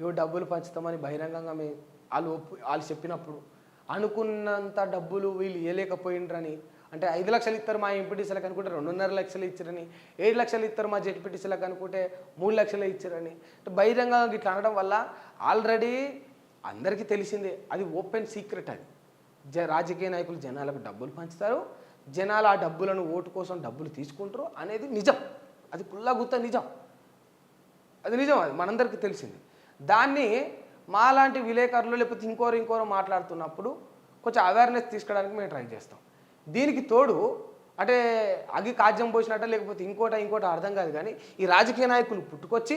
ఇవి డబ్బులు పంచుతామని బహిరంగంగా మేము వాళ్ళు ఒప్పు వాళ్ళు చెప్పినప్పుడు అనుకున్నంత డబ్బులు వీళ్ళు ఇవ్వలేకపోయిండ్రని అంటే ఐదు లక్షలు ఇస్తారు మా ఎంపీటీసీలకు అనుకుంటే రెండున్నర లక్షలు ఇచ్చారని ఏడు లక్షలు ఇస్తారు మా జెడ్పీటీసీలకు అనుకుంటే మూడు లక్షలు ఇచ్చారని అంటే బహిరంగంగా ఇట్లా అనడం వల్ల ఆల్రెడీ అందరికీ తెలిసిందే అది ఓపెన్ సీక్రెట్ అది. జ రాజకీయ నాయకులు జనాలకు డబ్బులు పంచుతారు జనాలు ఆ డబ్బులను ఓటు కోసం డబ్బులు తీసుకుంటారు అనేది నిజం. అది కుల్లా గుత్త నిజం. అది నిజం అది మనందరికీ తెలిసింది. దాన్ని మాలాంటి విలేకరులు లేకపోతే ఇంకోరు ఇంకోరు మాట్లాడుతున్నప్పుడు కొంచెం అవేర్నెస్ తీసుకోవడానికి మేము ట్రై చేస్తాం. దీనికి తోడు అంటే అగి కాజ్యం పోసినట్ట లేకపోతే ఇంకోట ఇంకోట అర్థం కాదు కానీ ఈ రాజకీయ నాయకులు పుట్టుకొచ్చి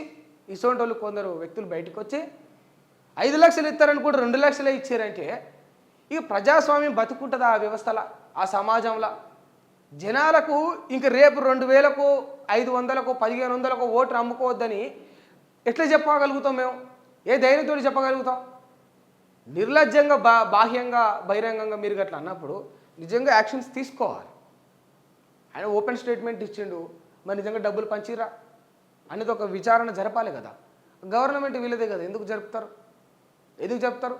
ఇటువంటి వాళ్ళు కొందరు వ్యక్తులు బయటకు వచ్చి ఐదు లక్షలు ఇస్తారని కూడా రెండు లక్షలే ఇచ్చారంటే ఇక ప్రజాస్వామ్యం బతుకుంటుంది ఆ వ్యవస్థలో ఆ సమాజంలో? జనాలకు ఇంక రేపు రెండు వేలకు ఐదు వందలకు పదిహేను వందలకు ఓటు అమ్ముకోవద్దని ఎట్లా చెప్పగలుగుతాం మేము? ఏ ధైర్యంతో చెప్పగలుగుతాం నిర్లజ్జంగా బా బాహ్యంగా బహిరంగంగా మీరు గట్లా అన్నప్పుడు నిజంగా యాక్షన్స్ తీసుకోవాలి. ఆయన ఓపెన్ స్టేట్మెంట్ ఇచ్చిండు మరి నిజంగా డబ్బులు పంచిరా అనేది ఒక విచారణ జరపాలి కదా. గవర్నమెంట్ వీళ్ళదే కదా ఎందుకు జరుపుతారు? ఎందుకు చెప్తారు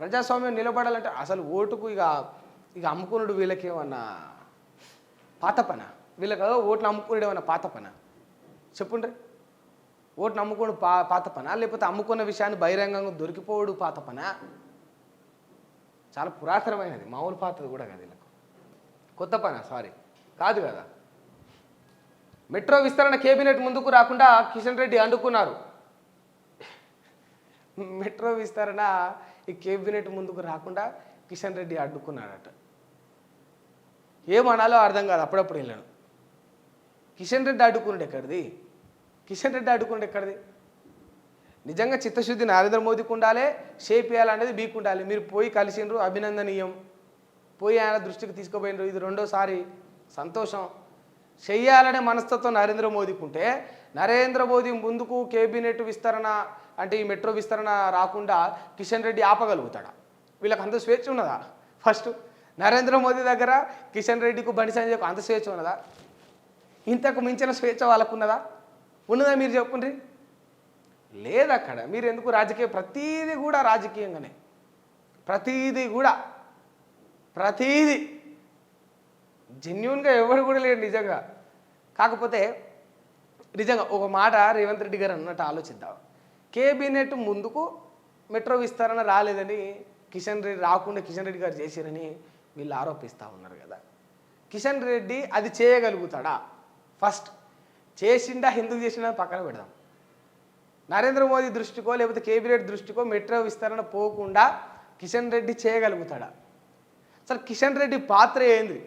ప్రజాస్వామ్యం నిలబడాలంటే అసలు ఓటుకు ఇక ఇక అమ్ముకునుడు వీళ్ళకేమన్నా పాత పన? వీళ్ళకి ఓట్లు అమ్ముకున్నాడు ఏమన్నా పాత పన? చెప్పుండ్రీ. ఓటు అమ్ముకోడు పా పాత పన? లేకపోతే అమ్ముకున్న విషయాన్ని బహిరంగంగా దొరికిపోవడు పాత పన? చాలా పురాతనమైనది మామూలు పాతది కూడా కదా వీళ్ళకు. కొత్త పన? సారీ. కాదు కదా. మెట్రో విస్తరణ కేబినెట్ ముందుకు రాకుండా కిషన్ రెడ్డి అడ్డుకున్నారు మెట్రో విస్తరణ ఈ కేబినెట్ ముందుకు రాకుండా కిషన్ రెడ్డి అడ్డుకున్నాడట. ఏమనాలో అర్థం కాదు అప్పుడప్పుడు వెళ్ళాను. కిషన్ రెడ్డి అడ్డుకున్నాడు ఎక్కడిది? కిషన్ రెడ్డి అడ్డుకున్నాడు ఎక్కడిది? నిజంగా చిత్తశుద్ధి నరేంద్ర మోదీకి ఉండాలి షేప్ చేయాలనేది మీకు ఉండాలి. మీరు పోయి కలిసిండ్రు అభినందనీయం. పోయి ఆయన దృష్టికి తీసుకుపోయినరు ఇది రెండోసారి సంతోషం. చెయ్యాలనే మనస్తత్వం నరేంద్ర మోదీకి ఉంటే నరేంద్ర మోదీ ముందుకు కేబినెట్ విస్తరణ అంటే ఈ మెట్రో విస్తరణ రాకుండా కిషన్ రెడ్డి ఆపగలుగుతాడా? వీళ్ళకి అంత స్వేచ్ఛ ఉన్నదా? ఫస్ట్ నరేంద్ర మోదీ దగ్గర కిషన్ రెడ్డికి బండి సంజయ్కు అంత స్వేచ్ఛ ఉన్నదా? ఇంతకు మించిన స్వేచ్ఛ వాళ్ళకు ఉన్నదా మీరు చెప్పండి లేదు అక్కడ మీరు ఎందుకు రాజకీయ ప్రతీది కూడా రాజకీయంగానే. ప్రతీది కూడా. ప్రతీది. జెన్యున్గా ఎవరు కూడా లేడు నిజంగా. కాకపోతే నిజంగా ఒక మాట రేవంత్ రెడ్డి గారు అన్నట్టు ఆలోచిద్దాం. కేబినెట్ ముందుకు మెట్రో విస్తరణ రాలేదని కిషన్ రెడ్డి రాకుండా కిషన్ రెడ్డి గారు చేశారని వీళ్ళు ఆరోపిస్తూ ఉన్నారు కదా. కిషన్ రెడ్డి అది చేయగలుగుతాడా? ఫస్ట్ చేసిండా ఎందుకు చేసిండా పక్కన పెడదాం. నరేంద్ర మోదీ దృష్టికో లేకపోతే కేబినెట్ దృష్టికో మెట్రో విస్తరణ పోకుండా కిషన్ రెడ్డి చేయగలుగుతాడా? అసలు కిషన్ రెడ్డి పాత్ర ఏంది?